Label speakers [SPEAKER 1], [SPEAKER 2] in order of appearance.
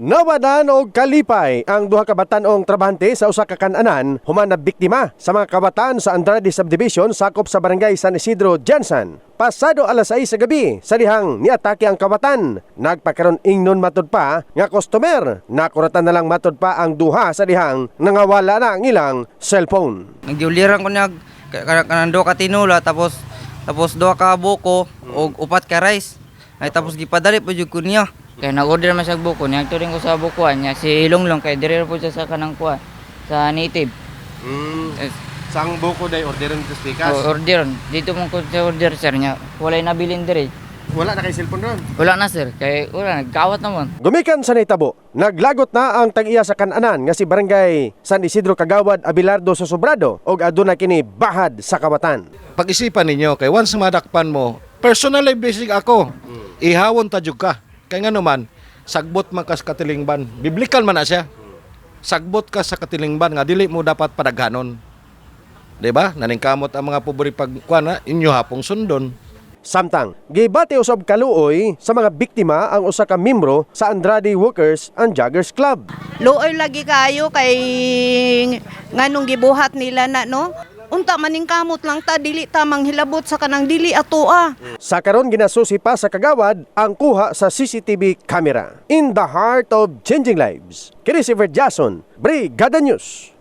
[SPEAKER 1] Nawadan og kalipay ang duha ka batan-ong trabahante sa usa ka kan-anan human na biktima sa mga kabatan sa Andrade Subdivision sakop sa barangay San Isidro, Jansan. Pasado alas 6 sa gabi, sa dihang niatake ang kabatan. Nagpakaron ingnon matud pa nga customer. Nakuratan na lang matud pa ang duha sa dihang nangawala na ang ilang cellphone.
[SPEAKER 2] Nagdiuliran ko niya ka- kanang duha ka tinula tapos tapos duha ka buko ug upat ka rice. Ay tapos gipadali po jud ko niya.
[SPEAKER 3] Kaya nag-order man siya buko, niya turing ko sa bukuan niya si Longlong kay dire po siya sa kanang kuan sa native. Eh,
[SPEAKER 1] sang buko day orderan sa
[SPEAKER 3] o- order dito mo ko sa order sir niya. Walay nabilin dire.
[SPEAKER 1] Wala na kay cellphone ron.
[SPEAKER 3] Wala na sir, kay wala nagkawat naman.
[SPEAKER 1] Gumikan sa naitabo, naglagot na ang tag-iya sa kananan nga si Barangay San Isidro Kagawad Abilardo sa Sobrado og aduna kini bahad sa kawatan.
[SPEAKER 4] pag-isipan ninyo kay once madakpan mo personally basic ako ihawon ta jud ka kay nga naman sagbot man ka sa katilingban. Biblical man na siya. Sagbot ka sa katilingban nga dili mo dapat padaghanon. Di ba? Naningkamot ang mga pobre pagkuan na inyo hapong sundon.
[SPEAKER 1] Samtang, gibati usab kaluoy sa mga biktima ang usa ka membro sa Andrade Workers and Joggers Club.
[SPEAKER 5] Luoy lagi kayo kay nganong gibuhat nila na no. Unta maning kamot lang ta dili ta manghilabot sa kanang dili atoa.
[SPEAKER 1] Sa karon ginasusi pa sa kagawad ang kuha sa CCTV camera. In the heart of changing lives. Kini si Jason, Brigada News.